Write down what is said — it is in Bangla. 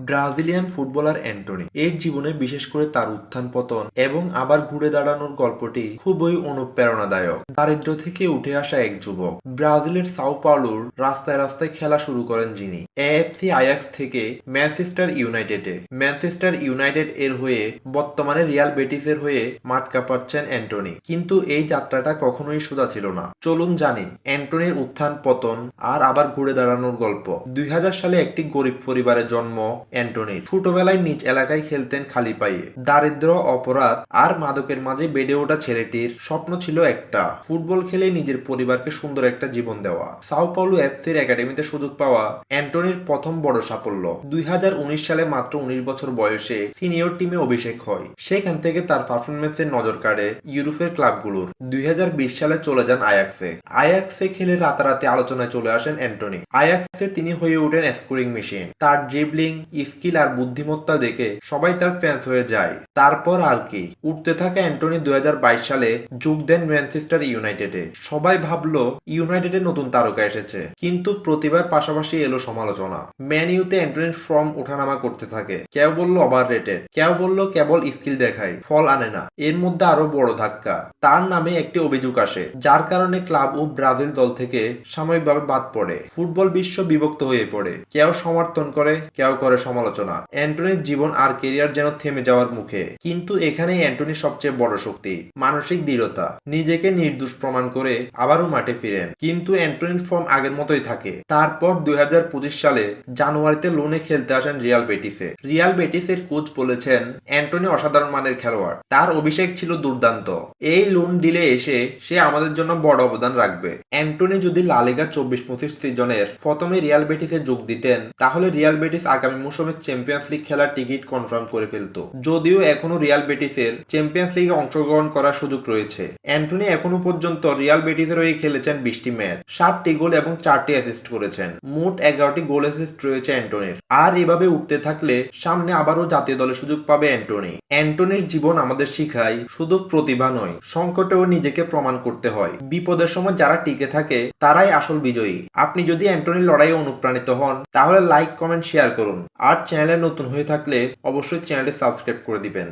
Brazilian footballer Antony. এর জীবনে বিশেষ করে তার উত্থান পতন এবং আবার ঘুরে দাঁড়ানোর গল্পটি খুবই অনুপ্রেরণাদায়ক। দারিদ্র থেকে উঠে আসা এক যুবক। ব্রাজিলের সাও পাওলোর রাস্তায় রাস্তায় খেলা শুরু করেন যিনি। এএফসি, আয়াক্স থেকে ম্যানচেস্টার ইউনাইটেডে। ম্যানচেস্টার ইউনাইটেড এর হয়ে বর্তমানে রিয়াল বেটিসের হয়ে মাঠ কাঁপাচ্ছেন অ্যান্টনি। কিন্তু এই যাত্রাটা কখনোই সোজা ছিল না। চলুন জানি, অ্যান্টনির উত্থান, পতন আর আবার ঘুরে দাঁড়ানোর গল্প। দুই হাজার সালে একটি গরিব পরিবারে জন্ম অ্যান্টনির ছোটবেলায় নিজ এলাকায় খেলতেন খালি পায়ে। দারিদ্র, অপরাধ আর মাদকের মাঝে বেড়ে ওঠা ছেলেটির স্বপ্ন ছিল একটা, ফুটবল খেলে নিজের পরিবারকে সুন্দর একটা জীবন দেওয়া। সাও পাউলো এফসির একাডেমিতে সুযোগ পাওয়া অ্যান্টনির প্রথম বড় সাফল্য। দুই সালে মাত্র উনিশ বছর বয়সে সিনিয়র টিমে অভিষেক হয়। সেখান থেকে তার পারফরমেন্সের নজর কাড়ে ইউরোপের ক্লাবগুলোর। দুই হাজার বিশ সালে চলে যান আয়াক্সে। আয়াক্সে খেলে রাতারাতি আলোচনায় চলে আসেন অ্যান্টনি। আয়াক্সে তিনি হয়ে ওঠেন স্কোরিং মেশিন। তার ড্রিবলিং স্কিল আর বুদ্ধিমত্তা দেখে সবাই তার ফ্যান্স হয়ে যায়। তারপর আর কি। উঠতে থাকা অ্যান্টনি দুই সালে যোগ দেন ম্যানচেস্টার ইউনাইটেডে। সবাই ভাবলো, ইউনাইটেডে নতুন তারকা এসেছে। কিন্তু প্রতিবার পাশাপাশি এলো সমালোচনা। ম্যান ইউতে অ্যান্টনির ফর্ম ওঠানামা করতে থাকে। কেউ বলল ওভার রেটেড কেউ বলল কেবল স্কিল দেখায়, ফল আনে না। এর মধ্যে আরও বড় ধাক্কা। তার নামে একটি অভিযোগ আসে, যার কারণে ক্লাব ও ব্রাজিল দল থেকে সাময়িকভাবে বাদ পড়ে। ফুটবল বিশ্ব বিভক্ত হয়ে পড়ে। কেউ সমর্থন করে, কেউ করে সমালোচনা। অ্যান্টনির জীবন আর কেরিয়ার যেন থেমে যাওয়ার মুখে। কিন্তু এখানেই অ্যান্টনির সবচেয়ে বড় শক্তি, মানসিক দৃঢ়তা। নিজেকে নির্দোষ প্রমাণ করে আবারও মাঠে ফিরেন। কিন্তু অ্যান্টনির ফর্ম আগের মতোই থাকে। তারপর দুই সালে জানুয়ারিতে লোনে খেলতে আসেন রিয়াল বেটিসে। রিয়াল বেটিসের কোচ বলেছেন, অ্যান্টনি অসাধারণ মানের খেলোয়াড়। তার অভিষেক ছিল দুর্দান্ত। এই লোন ডিলে এসে সে আমাদের জন্য বড় অবদান রাখবে। অ্যান্টনি যদি লালিগা চব্বিশ পঁচিশ সিজনের প্রথমে রিয়াল বেটিসে যোগ দিতেন, তাহলে রিয়াল বেটিস আগামী মৌসুমে চ্যাম্পিয়ন্স লিগ খেলার টিকিট কনফার্ম করে ফেলত। যদিও এখনও রিয়াল বেটিসের চ্যাম্পিয়ন্স লিগে অংশগ্রহণ করার সুযোগ রয়েছে। অ্যান্টনি এখনও পর্যন্ত রিয়াল বেটিসের হয়ে খেলেছেন বিশটি ম্যাচ ষাটটি গোল এবং চারটি অ্যাসিস্ট করেছেন। মোট এগারোটি গোল অ্যাসিস্ট রয়েছে অ্যান্টনির। আর এভাবে উঠতে থাকলে সামনে আবারও জাতীয় দলে সুযোগ পাবে অ্যান্টনি। অ্যান্টনির জীবন আমাদের শিখায় শুধু প্রতিভা নয়, সংকটেও নিজেকে প্রমাণ করতে হয়। বিপদের সময় যারা টিকে থাকে, তারাই আসল বিজয়ী। আপনি যদি অ্যান্টনির লড়াইয়ে অনুপ্রাণিত হন, তাহলে লাইক কমেন্ট শেয়ার করুন। আর চ্যানেলে নতুন হয়ে থাকলে অবশ্যই চ্যানেলটি সাবস্ক্রাইব করে দিবেন।